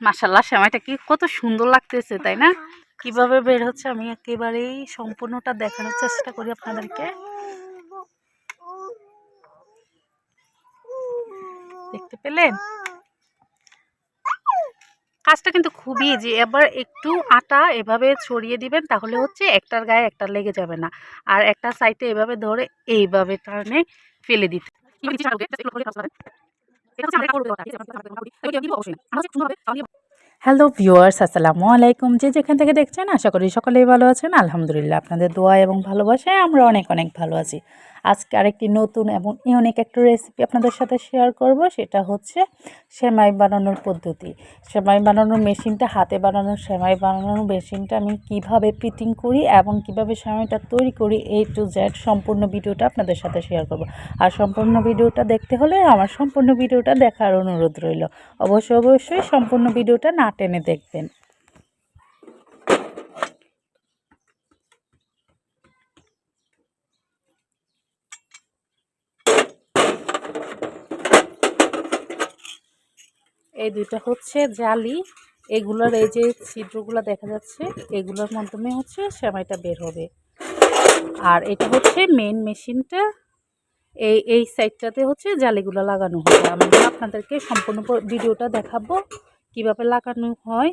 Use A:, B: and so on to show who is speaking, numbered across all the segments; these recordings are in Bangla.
A: মাসাল্লাহ সেমাইটা কি কত সুন্দর লাগতেছে, তাই না? কীভাবে বের হচ্ছে, আমি একেবারেই সম্পূর্ণটা দেখানোর চেষ্টা করি আপনাদেরকে। দেখতে পেলেন? কাজটা কিন্তু খুবই ইজি এবার একটু আটা এভাবে ছড়িয়ে দিবেন, তাহলে হচ্ছে একটার গায়ে একটা লেগে যাবে না। আর একটা সাইডে এভাবে ধরে এইভাবে টানে ফেলে দিতে। হ্যালো ভিউয়ার্স আসসালামু আলাইকুম। যে যেখান থেকে দেখছেন, আশা করি সকলেই ভালো আছেন। আলহামদুলিল্লাহ, আপনাদের দোয়া এবং ভালোবাসায় আমরা অনেক অনেক ভালো আছি। আজকে আরেকটি নতুন এবং ইউনিক একটা রেসিপি আপনাদের সাথে শেয়ার করব, সেটা হচ্ছে সেমাই বানানোর পদ্ধতি। সেমাই বানানোর মেশিনটা, হাতে বানানোর সেমাই বানানোর মেশিনটা আমি কীভাবে ফিটিং করি এবং কীভাবে সেমাইটা তৈরি করি এ টু জেড সম্পূর্ণ ভিডিওটা আপনাদের সাথে শেয়ার করব। আর সম্পূর্ণ ভিডিওটা দেখতে হলে আমার সম্পূর্ণ ভিডিওটা দেখার অনুরোধ রইল। অবশ্যই অবশ্যই সম্পূর্ণ ভিডিওটা না টেনে দেখবেন। এই দুইটা হচ্ছে জালি। এগুলোর এই যে ছিদ্রগুলো দেখা যাচ্ছে, এগুলোর মাধ্যমে হচ্ছে সেমাইটা বের হবে। আর এটা হচ্ছে মেন মেশিনটা। এই এই সাইডটাতে হচ্ছে জালিগুলো লাগানো হবে। আমি আপনাদেরকে সম্পূর্ণ ভিডিওটা দেখাবো, কীভাবে লাগানো হয়,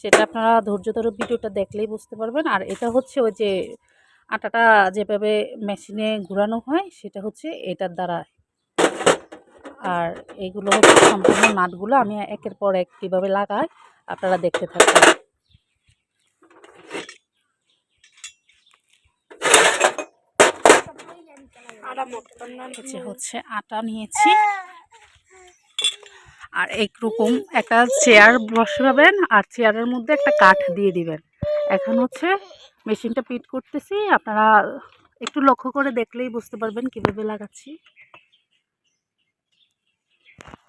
A: সেটা আপনারা ধৈর্য ধরে ভিডিওটা দেখলেই বুঝতে পারবেন। আর এটা হচ্ছে ওই যে আটাটা যেভাবে মেশিনে ঘুরানো হয়, সেটা হচ্ছে এটার দ্বারা আর এগুলো হচ্ছে সম্পূর্ণ নাটগুলো আমি একের পর এক কীভাবে লাগাই, আপনারা দেখতে থাকবেন হচ্ছে আটা নিয়েছি। আর এইরকম একটা চেয়ার বসাবেন আর চেয়ারের মধ্যে একটা কাঠ দিয়ে দিবেন। এখন হচ্ছে মেশিনটা পিট করতেছি, আপনারা একটু লক্ষ্য করে দেখলেই বুঝতে পারবেন কীভাবে লাগাচ্ছি।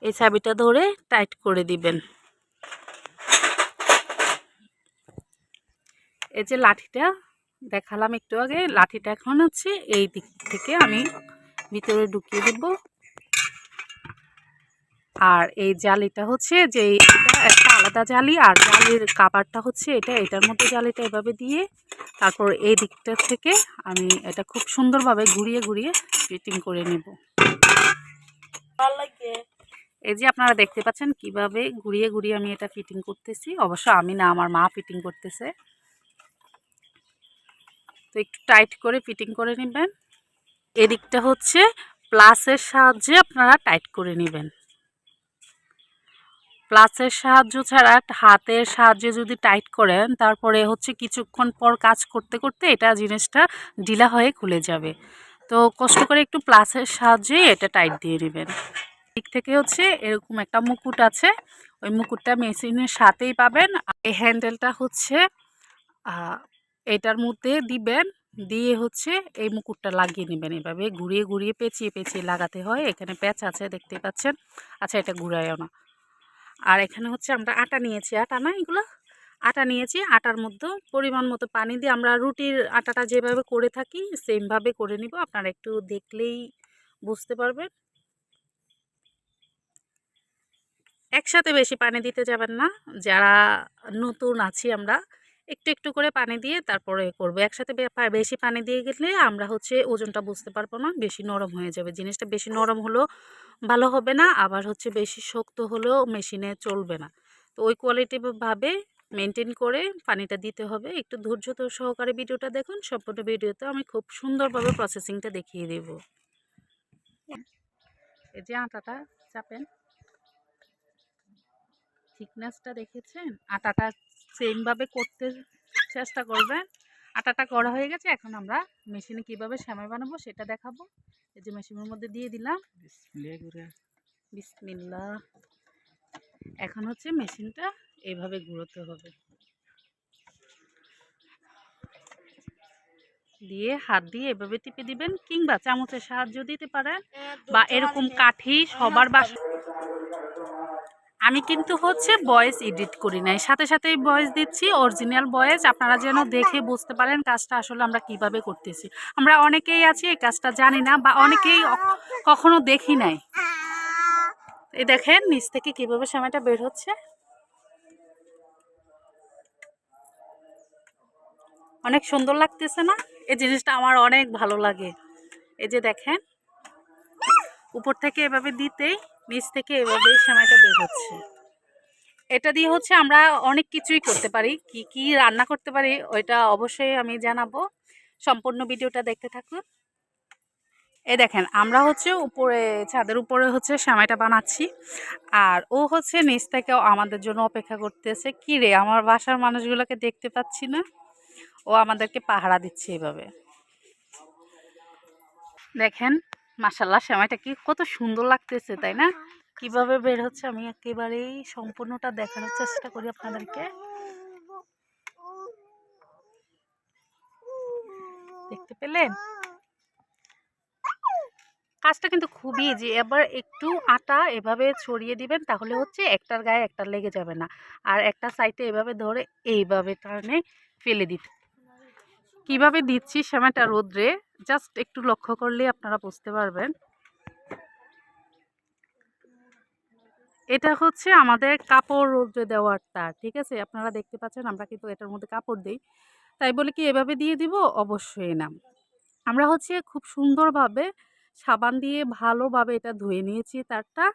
A: এই চাবিটা ধরে টাইট করে দিবেন। এই যে লাঠিটা, দেখালাম একটু আগে, লাঠিটা এখন হচ্ছে এই দিক থেকে আমি ভিতরে ঢুকিয়ে দেব। আর এই জালিটা হচ্ছে যে একটা আলাদা জালি, আর জালির কাবারটা হচ্ছে এটা, এটার মধ্যে জালিটা এভাবে দিয়ে তারপর এই দিকটা থেকে আমি এটা খুব সুন্দরভাবে ঘুরিয়ে ঘুরিয়ে ফিটিং করে নেব। এই যে আপনারা দেখতে পাচ্ছেন কীভাবে ঘুরিয়ে ঘুরিয়ে আমি এটা ফিটিং করতেছি। অবশ্য আমি না, আমার মা ফিটিং করতেছে। তো একটু টাইট করে ফিটিং করে নেবেন। এদিকটা হচ্ছে প্লাসের সাহায্যে আপনারা টাইট করে নেবেন। প্লাসের সাহায্য ছাড়া হাতের সাহায্যে যদি টাইট করেন, তারপরে হচ্ছে কিছুক্ষণ পর কাজ করতে করতে এটা জিনিসটা ঢিলা হয়ে খুলে যাবে। তো কষ্ট করে একটু প্লাসের সাহায্যে এটা টাইট দিয়ে নেবেন। দিক থেকে হচ্ছে এরকম একটা মুকুট আছে। ওই মুকুটটা মেশিনের সাথেই পাবেন। এই হ্যান্ডেলটা হচ্ছে এটার মধ্যে দিবেন, দিয়ে হচ্ছে এই মুকুটটা লাগিয়ে নেবেন এভাবে। ঘুরিয়ে ঘুরিয়ে পেঁচিয়ে পেঁচিয়ে লাগাতে হয়। এখানে প্যাচ আছে, দেখতে পাচ্ছেন। আচ্ছা এটা ঘুরায়ও না। আর এখানে হচ্ছে আমরা আটা নিয়েছি। আটা না এগুলো? আটা নিয়েছি। আটার মধ্যে পরিমাণ মতো পানি দিয়ে আমরা রুটির আটাটা যেভাবে করে থাকি, সেমভাবে করে নিব। আপনারা একটু দেখলেই বুঝতে পারবেন। একসাথে বেশি পানি দিতে যাবেন না। যারা নতুন আছি আমরা একটু একটু করে পানি দিয়ে তারপরে করব। একসাথে বেশি পানি দিয়ে গেলে আমরা হচ্ছে ওজনটা বুঝতে পারব না বেশি নরম হয়ে যাবে। জিনিসটা বেশি নরম হলেও ভালো হবে না আবার হচ্ছে বেশি শক্ত হলেও মেশিনে চলবে না। তো ওই কোয়ালিটিভাবে মেনটেন করে পানিটা দিতে হবে। একটু ধৈর্য তো সহকারে ভিডিওটা দেখুন সম্পূর্ণ ভিডিওতে আমি খুব সুন্দরভাবে প্রসেসিংটা দেখিয়ে দেব। এই যে আটাটা চাপেন। থিকনেসটা দেখেছেন? আটাটা সেমভাবে করতে চেষ্টা করবেন। আটাটা করা হয়ে গেছে এখন আমরা মেশিনে কীভাবে সেমাই বানাবো সেটা দেখাবো। এই যে মেশিনের মধ্যে দিয়ে দিলাম। বিসমিল্লা। এখন হচ্ছে মেশিনটা এইভাবে ঘুরোতে হবে। দিয়ে হাত দিয়ে এভাবে টিপে দিবেন কিংবা চামচের সাহায্য দিতে পারেন। বা এরকম কাঠি সবার বাস আমি কিন্তু হচ্ছে বয়েস এডিট করি নাই। সাথে সাথেই বয়েস দিচ্ছি অরিজিনাল বয়েস আপনারা যেন আচ্ছা। দেখে বুঝতে পারেন কাজটা আসলে আমরা কীভাবে করতেছি। আমরা অনেকেই আছি এই কাজটা জানি না বা অনেকেই কখনো দেখি নাই। এ দেখেন নিচ থেকে কীভাবে সময়টা বের হচ্ছে। অনেক সুন্দর লাগতেছে না? এই জিনিসটা আমার অনেক ভালো লাগে। এই যে দেখেন উপর থেকে এভাবে দিতেই নিচ থেকে এভাবেই সেমাইটা বের হচ্ছে। এটা দিয়ে হচ্ছে আমরা অনেক কিছুই করতে পারি, কি কি রান্না করতে পারি, ওইটা অবশ্যই আমি জানাব। সম্পূর্ণ ভিডিওটা দেখতে থাকুন। এ দেখেন, আমরা হচ্ছে উপরে, ছাদের উপরে হচ্ছে সেমাইটা বানাচ্ছি। আর ও হচ্ছে নিচ থেকে আমাদের জন্য অপেক্ষা করতেছে, কি রে, আমার বাসার মানুষগুলোকে দেখতে পাচ্ছি না? ও আমাদেরকে পাহারা দিচ্ছে এভাবে। দেখেন মাসাল্লাহ সেমাইটা কি কত সুন্দর লাগতেছে, তাই না? কীভাবে বের হচ্ছে, আমি একেবারেই সম্পূর্ণটা দেখানোর চেষ্টা করি আপনাদেরকে। দেখতে পেলেন? কাজটা কিন্তু খুবই ইজি এবার একটু আটা এভাবে ছড়িয়ে দিবেন, তাহলে হচ্ছে একটার গায়ে একটা লেগে যাবে না। আর একটা সাইডে এভাবে ধরে এইভাবে টানে ফেলে দিতে। কীভাবে দিচ্ছি সেমাইটা রোদ্রে? জাস্ট একটু লক্ষ্য করলে আপনারা বুঝতে পারবেন। এটা হচ্ছে আমাদের কাপড় রোদ্রে দেওয়ার তার ঠিক আছে? আপনারা দেখতে পাচ্ছেন আমরা কিন্তু এটার মধ্যে কাপড় দিই। তাই বলে কি এভাবে দিয়ে দিব? অবশ্যই না। আমরা হচ্ছে খুব সুন্দরভাবে সাবান দিয়ে ভালোভাবে এটা ধুয়ে নিয়েছি তারটা।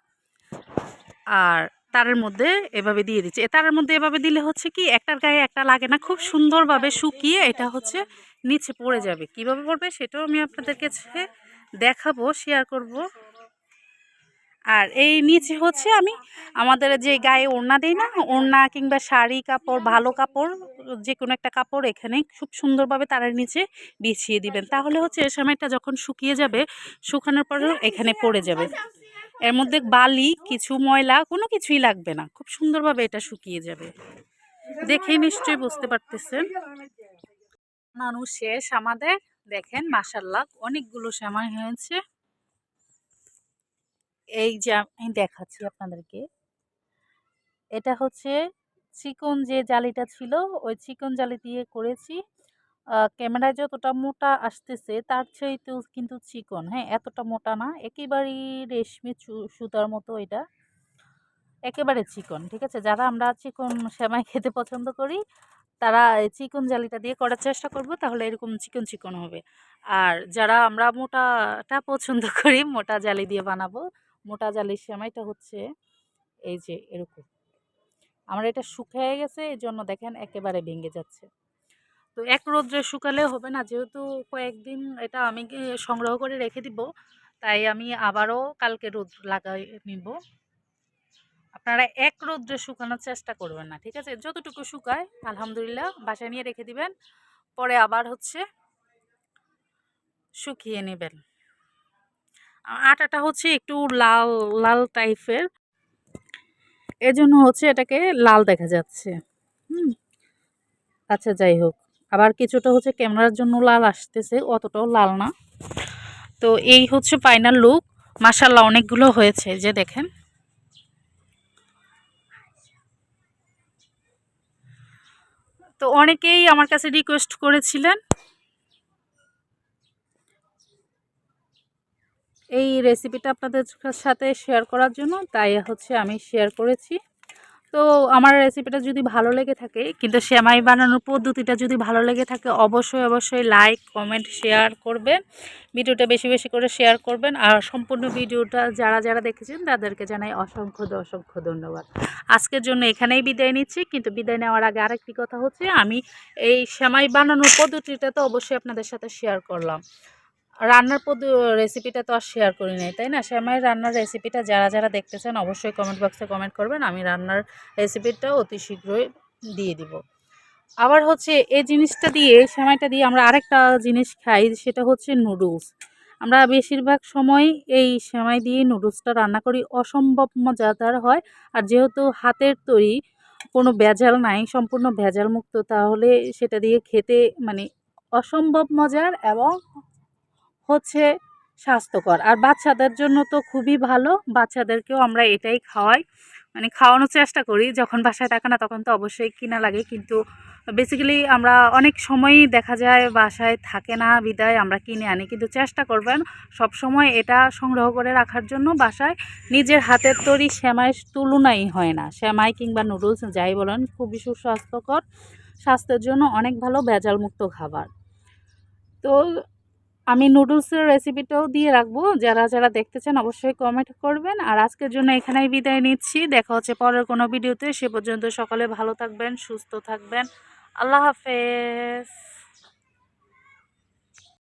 A: আর তারের মধ্যে এভাবে দিয়ে দিচ্ছি। তারের মধ্যে এভাবে দিলে হচ্ছে কি, একটার গায়ে একটা লাগে না, খুব সুন্দরভাবে শুকিয়ে এটা হচ্ছে নিচে পড়ে যাবে। কীভাবে পড়বে সেটাও আমি আপনাদের কাছে দেখাবো শেয়ার করব। আর এই নিচে হচ্ছে আমি আমাদের যে গায়ে ওড়না দিই না, ওড়না কিংবা শাড়ি কাপড়, ভালো কাপড় যে কোনো একটা কাপড় এখানে খুব সুন্দরভাবে তারের নিচে বিছিয়ে দিবেন। তাহলে হচ্ছে এ সময়টা যখন শুকিয়ে যাবে, শুকানোর পরেও এখানে পড়ে যাবে। এর মধ্যে বালি, কিছু ময়লা, কোনো কিছুই লাগবে না। খুব সুন্দরভাবে এটা শুকিয়ে যাবে। দেখে নিশ্চয়ই বুঝতে পারতেছেন। মানুষ শেষ আমাদের। দেখেন মাসাল্লাহ অনেকগুলো সময় হয়েছে। এই যে আমি দেখাচ্ছি আপনাদেরকে। এটা হচ্ছে চিকন যে জালিটা ছিল, ওই চিকন জালি দিয়ে করেছি। ক্যামেরায় যতটা মোটা আসতেছে, তার চাইতেও কিন্তু চিকন। হ্যাঁ এতটা মোটা না, একেবারেই রেশমি সুতার মতো এটা। একেবারে চিকন, ঠিক আছে? যারা আমরা চিকন সেমাই খেতে পছন্দ করি, তারা চিকন জালিটা দিয়ে করার চেষ্টা করব, তাহলে এরকম চিকন চিকন হবে। আর যারা আমরা মোটাটা পছন্দ করি, মোটা জালি দিয়ে বানাবো, মোটা জালির সেমাইটা হচ্ছে এই যে এরকম। আমার এটা শুকিয়ে গেছে এই জন্য দেখেন একেবারে ভেঙে যাচ্ছে। তো এক রোদ্রে শুকালে হবে না। যেহেতু কয়েকদিন এটা আমি সংগ্রহ করে রেখে দিব, তাই আমি আবারও কালকে রোদ লাগাই নিব। আপনারা এক রোদ্রে শুকানোর চেষ্টা করবেন না, ঠিক আছে? যতটুকু শুকায়, আলহামদুলিল্লাহ, বাসায় নিয়ে রেখে দিবেন, পরে আবার হচ্ছে শুকিয়ে নেবেন। আটাটা হচ্ছে একটু লাল লাল টাইপের। এজন্য হচ্ছে এটাকে লাল দেখা যাচ্ছে। হুম। আচ্ছা যাই হোক। আবার কিছুটা হচ্ছে ক্যামেরার জন্য লাল আসতেছে, অতটাও লাল না। তো এই হচ্ছে ফাইনাল লুক মাসাল্লাহ অনেকগুলো হয়েছে যে দেখেন। তো অনেকেই আমার কাছে রিকোয়েস্ট করেছিলেন। এই রেসিপিটা আপনাদের সাথে শেয়ার করার জন্য, তাই হচ্ছে আমি শেয়ার করেছি। তো আমার রেসিপিটা যদি ভালো লেগে থাকে, কিন্তু সেমাই বানানোর পদ্ধতিটা যদি ভালো লেগে থাকে, অবশ্যই অবশ্যই লাইক কমেন্ট শেয়ার করবেন। ভিডিওটা বেশি বেশি করে শেয়ার করবেন। আর সম্পূর্ণ ভিডিওটা যারা যারা দেখেছেন, তাদেরকে জানাই অসংখ্য অসংখ্য ধন্যবাদ। আজকের জন্য এখানেই বিদায় নিচ্ছি, কিন্তু বিদায় নেওয়ার আগে আরেকটি কথা হচ্ছে, আমি এই সেমাই বানানোর পদ্ধতিটা তো অবশ্যই আপনাদের সাথে শেয়ার করলাম। রান্নার পদ রেসিপিটা তো আর শেয়ার করি নাই, তাই না? শ্যামাইয়ের রান্নার রেসিপিটা যারা যারা দেখতে চান অবশ্যই কমেন্ট বক্সে কমেন্ট করবেন। আমি রান্নার রেসিপিটাও অতি শীঘ্রই দিয়ে দিব। আবার হচ্ছে, এই জিনিসটা দিয়ে সেমাইটা দিয়ে আমরা আরেকটা জিনিস খাই, সেটা হচ্ছে নুডলস আমরা বেশিরভাগ সময় এই সেমাই দিয়ে নুডলসটা রান্না করি, অসম্ভব মজাদার হয়। আর যেহেতু হাতের তৈরি, কোনো ভেজাল নাই, সম্পূর্ণ ভেজাল মুক্ত তাহলে সেটা দিয়ে খেতে মানে অসম্ভব মজার এবং হচ্ছে স্বাস্থ্যকর। আর বাচ্চাদের জন্য তো খুবই ভালো। বাচ্চাদেরকেও আমরা এটাই খাওয়াই। মানে খাওয়ানোর চেষ্টা করি। যখন বাসায় থাকে না তখন তো অবশ্যই কিনা লাগে। কিন্তু বেসিক্যালি আমরা অনেক সময়ই দেখা যায় বাসায় থাকে না, বিদায় আমরা কিনে আনি। কিন্তু চেষ্টা করবেন সব সময় এটা সংগ্রহ করে রাখার জন্য বাসায়। নিজের হাতের তৈরি শ্যামাই তুলনাই হয় না। শ্যামাই কিংবা নুডলস যাই বলেন, খুবই সুস্বাস্থ্যকর। স্বাস্থ্যের জন্য অনেক ভালো, ভেজালমুক্ত খাবার। তো আমি নুডলসের রেসিপিটাও দিয়ে রাখব। যারা যারা দেখতে চান অবশ্যই কমেন্ট করবেন। আর আজকের জন্য এখানেই বিদায় নিচ্ছি। দেখা হচ্ছে পরের কোনো ভিডিওতে। সে পর্যন্ত সকালে ভালো থাকবেন, সুস্থ থাকবেন। আল্লাহ হাফেজ।